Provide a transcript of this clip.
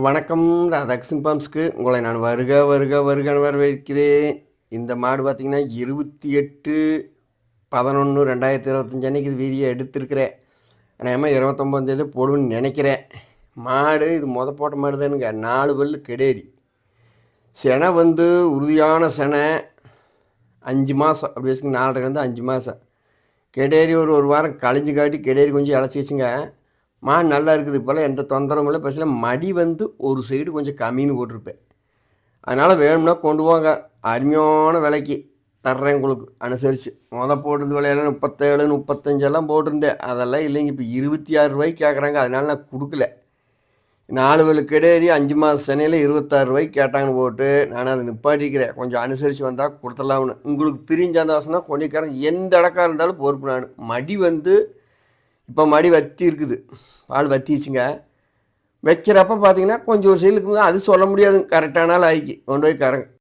வணக்கம் ராதாகிருஷ்ணன் பாம்ஸ்க்கு. உங்களை நான் வருக வருக வருகன்னு வரவேற்கிறேன். இந்த மாடு பார்த்திங்கன்னா இருபத்தி எட்டு பதினொன்று ரெண்டாயிரத்தி இருபத்தஞ்சு அன்னைக்கு இது வீடியோ எடுத்திருக்கிறேன். ஆனால் இருபத்தொம்போந்தேதி போடுவேன்னு நினைக்கிறேன். மாடு இது மொத போட்ட மாடு தானுங்க நாலு பல்லு கெடேரி செனை வந்து உறுதியான செனை. அஞ்சு மாதம் அப்படி வச்சுங்க நாலரைலேருந்து அஞ்சு மாதம் கெடேரி ஒரு ஒரு வாரம் கழிஞ்சு காட்டி கெடேரி கொஞ்சம் இழைச்சி வச்சுங்க. மா நல்லா இருக்குது இப்போல்லாம் எந்த தொந்தரவும் இல்லை பஸ்ஸில் மடி வந்து ஒரு சைடு கொஞ்சம் கம்மின்னு போட்டிருப்பேன். அதனால் வேணும்னா கொண்டு வாங்க அருமையான விலைக்கு தர்றேன் உங்களுக்கு. அனுசரித்து மொதல் போட்டிருந்த விலையெல்லாம் முப்பத்தேழு முப்பத்தஞ்செல்லாம் போட்டிருந்தேன். அதெல்லாம் இல்லைங்க இப்போ இருபத்தி ஆறு ரூபாய்க்கு கேட்குறாங்க அதனால் நான் கொடுக்கல. நாலு வேலு கிடையாது அஞ்சு மாதம் சென்னையில் இருபத்தாறு ரூபாய்க்கு கேட்டாங்கன்னு போட்டு நான் அதை நிப்பாட்டிக்கிறேன். கொஞ்சம் அனுசரித்து வந்தால் கொடுத்துடலாம்னு. உங்களுக்கு பிரிஞ்சு அந்த வசம்னா தான் எந்த இடக்கா இருந்தாலும் பொறுப்பு நான். மடி வந்து இப்போ மடி வத்தி இருக்குது. பால் வத்திச்சுங்க. வைக்கிறப்ப பார்த்தீங்கன்னா கொஞ்சம் ஒரு சைடுக்கு அது சொல்ல முடியாது. கரெக்டான ஆள் ஆயிக்கு கொண்டு போய் கர